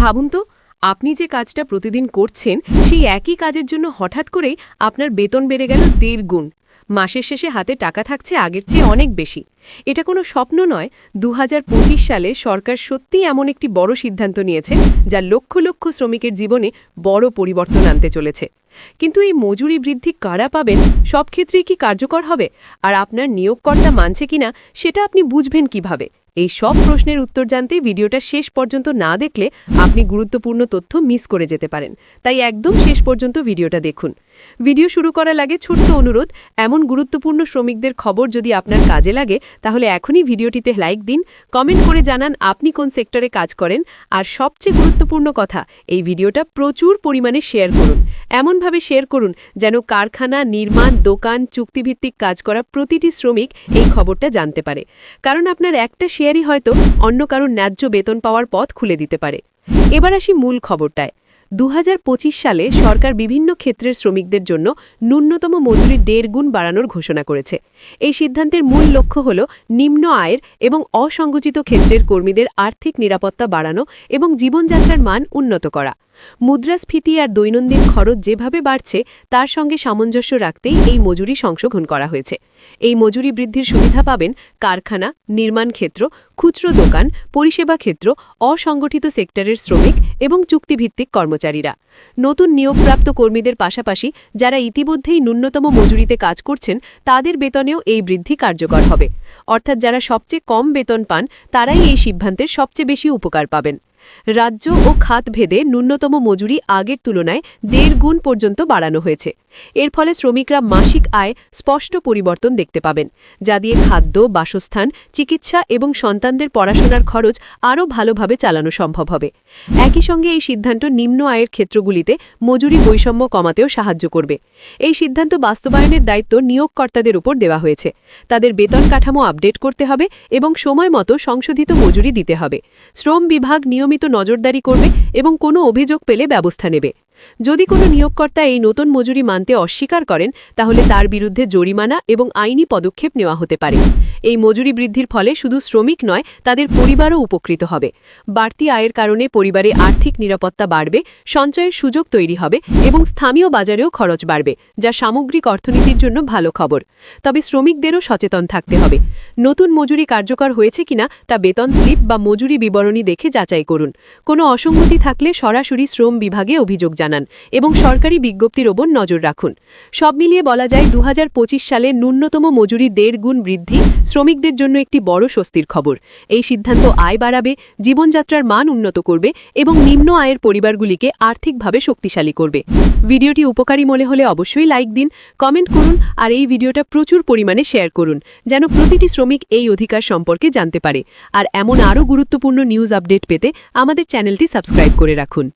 ভাবুন তো, আপনি যে কাজটা প্রতিদিন করছেন, সেই একই কাজের জন্য হঠাৎ করেই আপনার বেতন বেড়ে গেল দেড় গুণ। মাসের শেষে হাতে টাকা থাকছে আগের চেয়ে অনেক বেশি। এটা কোনো স্বপ্ন নয় দু সালে সরকার সত্যিই এমন একটি বড় সিদ্ধান্ত নিয়েছে, যা লক্ষ লক্ষ শ্রমিকের জীবনে বড় পরিবর্তন আনতে চলেছে। কিন্তু এই মজুরি বৃদ্ধি কারা পাবেন, সব ক্ষেত্রেই কি কার্যকর হবে? আর আপনার নিয়োগকর্তা মানছে কিনা, সেটা আপনি বুঝবেন কীভাবে? এই সব প্রশ্নের উত্তর জানতে ভিডিওটা শেষ পর্যন্ত না দেখলে আপনি গুরুত্বপূর্ণ তথ্য মিস করে যেতে পারেন। তাই একদম শেষ পর্যন্ত ভিডিওটা দেখুন। ভিডিও শুরু করার আগে ছোট্ট অনুরোধ, এমন গুরুত্বপূর্ণ শ্রমিকদের খবর যদি আপনার কাজে লাগে, তাহলে এখনই ভিডিওটিতে লাইক দিন, কমেন্ট করে জানান আপনি কোন সেক্টরে কাজ করেন, আর সবচেয়ে গুরুত্বপূর্ণ কথা, এই ভিডিওটা প্রচুর পরিমাণে শেয়ার করুন। এমনভাবে শেয়ার করুন যেন কারখানা, নির্মাণ, দোকান, চুক্তিভিত্তিক কাজ করা প্রতিটি শ্রমিক এই খবরটা জানতে পারে। কারণ আপনার একটা শেয়ারই হয়তো অন্য কারোর ন্যায্য বেতন পাওয়ার পথ খুলে দিতে পারে। এবার আসি মূল খবরটায়। দু হাজার পঁচিশ সালে সরকার বিভিন্ন ক্ষেত্রের শ্রমিকদের জন্য ন্যূনতম মজুরি দেড় গুণ বাড়ানোর ঘোষণা করেছে। এই সিদ্ধান্তের মূল লক্ষ্য হল নিম্ন আয়ের এবং অসংগঠিত ক্ষেত্রের কর্মীদের আর্থিক নিরাপত্তা বাড়ানো এবং জীবনযাত্রার মান উন্নত করা। মুদ্রাস্ফীতি আর দৈনন্দিন খরচ যেভাবে বাড়ছে, তার সঙ্গে সামঞ্জস্য রাখতেই এই মজুরি সংশোধন করা হয়েছে। এই মজুরি বৃদ্ধির সুবিধা পাবেন কারখানা, নির্মাণ ক্ষেত্র, খুচরো দোকান, পরিষেবা ক্ষেত্র, অসংগঠিত সেক্টরের শ্রমিক এবং চুক্তিভিত্তিক কর্মচারীরা। নতুন নিয়োগপ্রাপ্ত কর্মীদের পাশাপাশি যারা ইতিমধ্যেই ন্যূনতম মজুরিতে কাজ করছেন, তাদের বেতনেও এই বৃদ্ধি কার্যকর হবে। অর্থাৎ যারা সবচেয়ে কম বেতন পান, তারাই এই সিদ্ধান্তের সবচেয়ে বেশি উপকার পাবেন। রাজ্য ও খাত ভেদে ন্যূনতম মজুরি আগের তুলনায় দেড় গুণ পর্যন্ত বাড়ানো হয়েছে। এর ফলে শ্রমিকরা মাসিক আয় স্পষ্ট পরিবর্তন দেখতে পাবেন, যা দিয়ে খাদ্য, বাসস্থান, চিকিৎসা এবং সন্তানদের পড়াশোনার খরচ আরও ভালোভাবে চালানো সম্ভব হবে। একই সঙ্গে এই সিদ্ধান্ত নিম্ন আয়ের ক্ষেত্রগুলিতে মজুরি বৈষম্য কমাতেও সাহায্য করবে। এই সিদ্ধান্ত বাস্তবায়নের দায়িত্ব নিয়োগকর্তাদের উপর দেওয়া হয়েছে। তাদের বেতন কাঠামো আপডেট করতে হবে এবং সময় মতো সংশোধিত মজুরি দিতে হবে। শ্রম বিভাগ নিয়মিত নজরদারি করবে এবং কোনো অভিযোগ পেলে ব্যবস্থা নেবে। যদি কোনো নিয়োগকর্তা এই নতুন মজুরি মানতে অস্বীকার করেন, তাহলে তার বিরুদ্ধে জরিমানা এবং আইনি পদক্ষেপ নেওয়া হতে পারে। এই মজুরি বৃদ্ধির ফলে শুধু শ্রমিক নয়, তাদের পরিবারও উপকৃত হবে। বাড়তি আয়ের কারণে পরিবারে আর্থিক নিরাপত্তা বাড়বে, সঞ্চয়ের সুযোগ তৈরি হবে এবং স্থানীয় বাজারেও খরচ বাড়বে, যা সামগ্রিক অর্থনীতির জন্য ভালো খবর। তবে শ্রমিকদেরও সচেতন থাকতে হবে। নতুন মজুরি কার্যকর হয়েছে কিনা, তা বেতন স্লিপ বা মজুরি বিবরণী দেখে যাচাই করুন। কোনো অসঙ্গতি থাকলে সরাসরি শ্রম বিভাগে অভিযোগ জানান এবং সরকারি বিজ্ঞপ্তির ওপর নজর রাখুন। সব মিলিয়ে বলা যায় দু হাজার পঁচিশ সালে ন্যূনতম মজুরি দেড় গুণ বৃদ্ধি শ্রমিকদের জন্য একটি বড় স্বস্তির খবর। এই সিদ্ধান্ত আয় বাড়াবে, জীবনযাত্রার মান উন্নত করবে এবং নিম্ন আয়ের পরিবারগুলিকে আর্থিকভাবে শক্তিশালী করবে। ভিডিওটি উপকারী মনে হলে অবশ্যই লাইক দিন, কমেন্ট করুন আর এই ভিডিওটা প্রচুর পরিমাণে শেয়ার করুন, যেন প্রতিটি শ্রমিক এই অধিকার সম্পর্কে জানতে পারে। আর এমন আরও গুরুত্বপূর্ণ নিউজ আপডেট পেতে আমাদের চ্যানেলটি সাবস্ক্রাইব করে রাখুন।